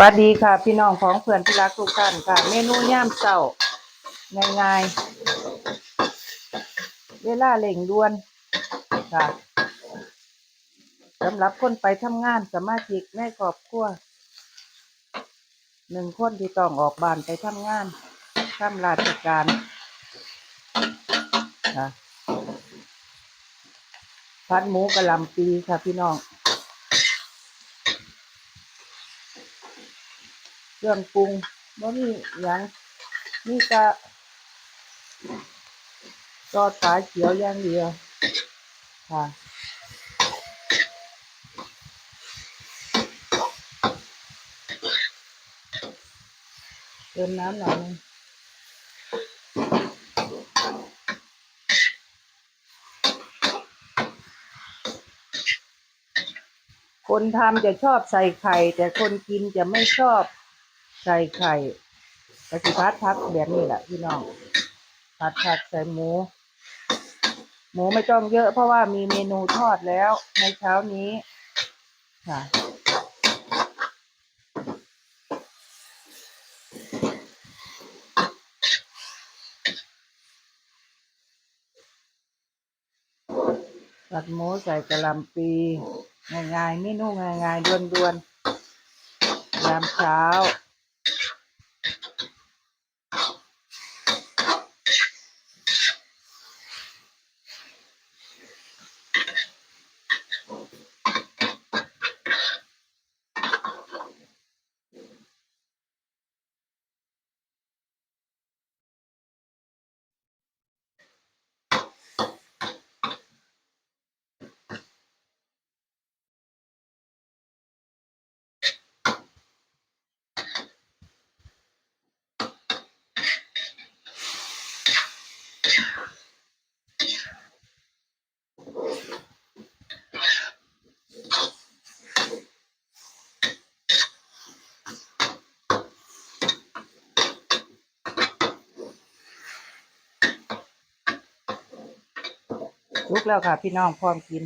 วัสดีค่ะ พี่น้องของเพื่อนที่รักทุกท่านค่ะ เมนูย่ามเช้าง่ายๆเวลาเร่งด่วนค่ะสำหรับคนไปทำงานสมาชิกในครอบครัวหนึ่งคนที่ต้องออกบ้านไปทำงานทำราชการค่ะพัดหมูกระลำปีค่ะพี่น้อง เครื่องปรุงบ่มีหยังมีกะซอสฝาเขียวอย่างเดียวค่ะเติมน้ำหน่อยนึงคนทำจะชอบใส่ไข่ แต่คนกินจะไม่ชอบ ใส่ไข่กะสิพัดพักแบบนี้แหละพี่น้องผัดผักใส่หมู หมูไม่ต้องเยอะเพราะว่ามีเมนูทอดแล้วในเช้านี้ค่ะผัดหมูใส่กะหล่ำปีง่ายๆเมนูง่ายๆด่วนๆยามเช้า ลุกแล้วค่ะ พี่น้องพร้อมกิน